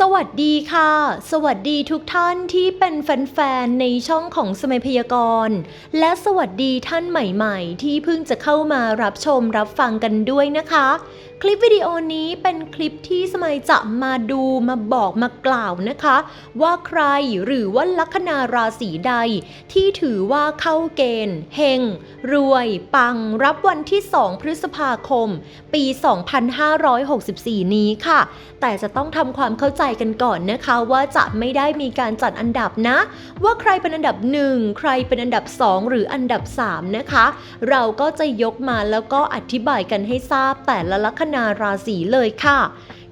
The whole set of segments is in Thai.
สวัสดีค่ะ สวัสดีทุกท่านที่เป็นแฟนๆ ในช่องของสมัยพยากรณ์และสวัสดีท่านใหม่ๆ ที่เพิ่งจะเข้ามารับชมรับฟังกันด้วยนะคะ คลิปวิดีโอนี้เป็นคลิปที่สมัยจะมาดูมาบอกมากล่าวนะคะ ว่าใครหรือว่าลัคนาราศีใด ที่ถือว่าเข้าเกณฑ์เฮงรวย ปังรับวันที่ 2 พฤษภาคม ปี 2564 นี้ค่ะ แต่จะต้องทำความเข้าใจกันก่อนนะคะว่าจะไม่ได้มีการจัดอันดับนะ ว่าใครเป็นอันดับ 1 ใครเป็นอันดับ 2 หรืออันดับ 3 นะคะ เราก็จะยกมาแล้วก็อธิบายกันให้ทราบแต่ละลัคนาราศีเลยค่ะ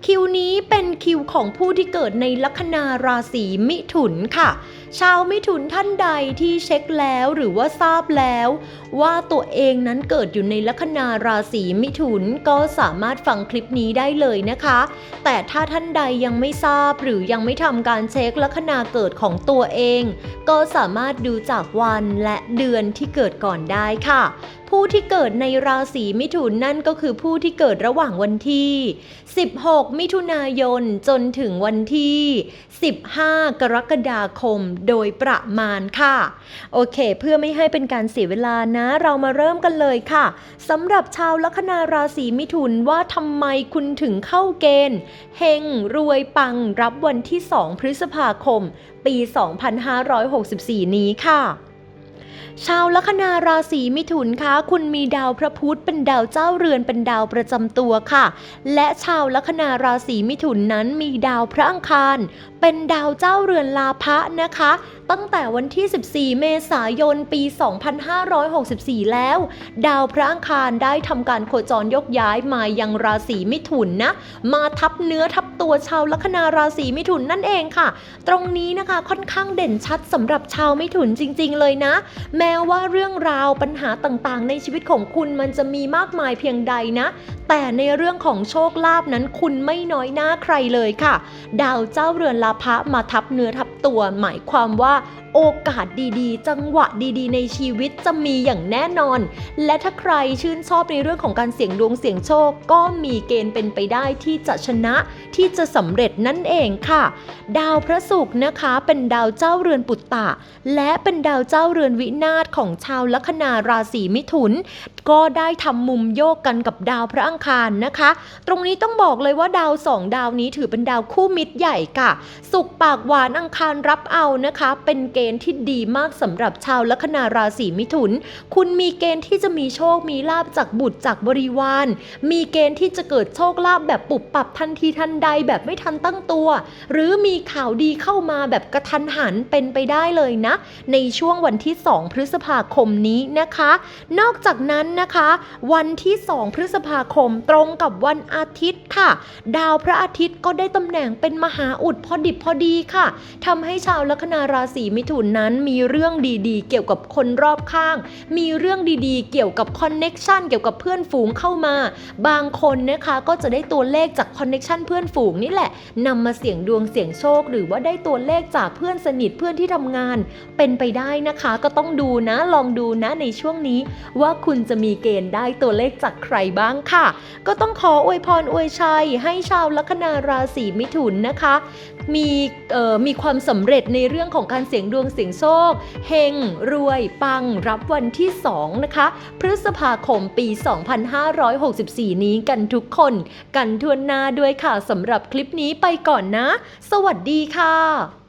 คิวนี้เป็นคิวของผู้ที่เกิดในลัคนาราศีมิถุนค่ะ ชาวมิถุนท่านใดที่เช็คแล้วหรือว่าทราบแล้ว ว่าตัวเองนั้นเกิดอยู่ในลัคนาราศีมิถุนก็สามารถฟังคลิปนี้ได้เลยนะคะ แต่ถ้าท่านใดยังไม่ทราบหรือยังไม่ทำการเช็คลัคนาเกิดของตัวเอง ก็สามารถดูจากวันและเดือนที่เกิดก่อนได้ค่ะ ผู้ที่เกิดในราศีมิถุนนั่นก็คือผู้ที่เกิดระหว่างวันที่ 16 มิถุนายนจนถึงวันที่ 15 กรกฎาคมโดยประมาณค่ะ โอเค เพื่อไม่ให้เป็นการเสียเวลานะ เรามาเริ่มกันเลยค่ะสำหรับชาวลัคนาราศีมิถุนว่าทำไมคุณถึงเข้าเกณฑ์เฮงรวยปังรับวันที่ 2 พฤษภาคม ปี 2564 นี้ค่ะ ชาวลัคนาราศีมิถุนคะคุณมีดาวพระพุธเป็นดาวเจ้าเรือนเป็นดาวประจำตัวค่ะ และชาวลัคนาราศีมิถุนนั้นมีดาวพระอังคาร เป็นดาวเจ้าเรือนลาภะนะคะ ตั้งแต่วันที่ 14 เมษายน ปี 2564 แล้ว ดาวพระอังคารได้ทำการโคจรยกย้ายมายังราศีมิถุนนะ มาทับเนื้อทับตัวชาวลัคนาราศีมิถุนนั่นเองค่ะ ตรงนี้นะคะค่อนข้างเด่นชัดสำหรับชาวมิถุนจริง ๆ เลยนะ แม้ว่าเรื่องราวปัญหาต่างๆ ในชีวิตของคุณมันจะมีมากมายเพียงใดนะ แต่ในเรื่องของโชคลาภนั้นคุณไม่น้อยหน้าใครเลยค่ะ ดาวเจ้าเรือนลาภะมาทับเนื้อทับ ตัว หมายความว่าโอกาสดีๆ จังหวะดีๆ ในชีวิตจะมีอย่างแน่นอน และถ้าใครชื่นชอบในเรื่องของการเสี่ยงดวงเสี่ยงโชค ก็มีเกณฑ์เป็นไปได้ที่จะชนะที่จะสำเร็จนั่นเองค่ะ ดาวพระศุกร์นะคะเป็นดาวเจ้าเรือนปุตตะ และเป็นดาวเจ้าเรือนวินาศของชาวลัคนาราศีมิถุนก็ได้ทำมุมโยกกันกับดาวพระอังคารนะคะ ตรงนี้ต้องบอกเลยว่าดาวสองดาวนี้ถือเป็นดาวคู่มิตรใหญ่ค่ะ สุขปากหวานอังคารรับเอานะคะ เป็นเกณฑ์ที่ดีมากสำหรับชาวลัคนาราศีมิถุน คุณมีเกณฑ์ที่จะมีโชคมีลาบจากบุตรจากบริวาร มีเกณฑ์ที่จะเกิดโชคลาภแบบปุบปับทันทีทันใดแบบไม่ทันตั้งตัว หรือมีข่าวดีเข้ามาแบบกระทันหันเป็นไปได้เลยนะ ในช่วงวันที่ 2 พฤษภาคมนี้นะคะ นอกจากนั้นนะคะ วันที่ 2 พฤษภาคมตรงกับวันอาทิตย์ค่ะ ดาวพระอาทิตย์ก็ได้ตำแหน่งเป็นมหาอุดพอดิบพอดีค่ะทำให้ชาวลัคนาราศีมิถุนนั้นมีเรื่องดีๆ เกี่ยวกับคนรอบข้าง มีเรื่องดีๆ เกี่ยวกับคอนเน็กชันเกี่ยวกับเพื่อนฝูงเข้ามา บางคนนะคะก็จะได้ตัวเลขจากคอนเน็กชันเพื่อนฝูงนี่แหละนำมาเสี่ยงดวงเสี่ยงโชค หรือว่าได้ตัวเลขจากเพื่อนสนิทเพื่อนที่ทำงาน เป็นไปได้นะคะก็ต้องดูนะลองดูนะในช่วงนี้ว่าคุณจะมีเกณฑ์ได้ตัวเลขจากใครบ้างค่ะ ก็ต้องขออวยพรอวยชัย ให้ชาวลัคนาราศีมิถุนนะคะ มีมีความสำเร็จในเรื่องของการเสี่ยงดวงเสี่ยงโชคเฮงรวยปังรับวันที่ 2 นะคะ พฤษภาคมปี 2564 นี้กันทุกคน กันทวนหน้าด้วยค่ะสำหรับคลิปนี้ไปก่อนนะ สวัสดีค่ะ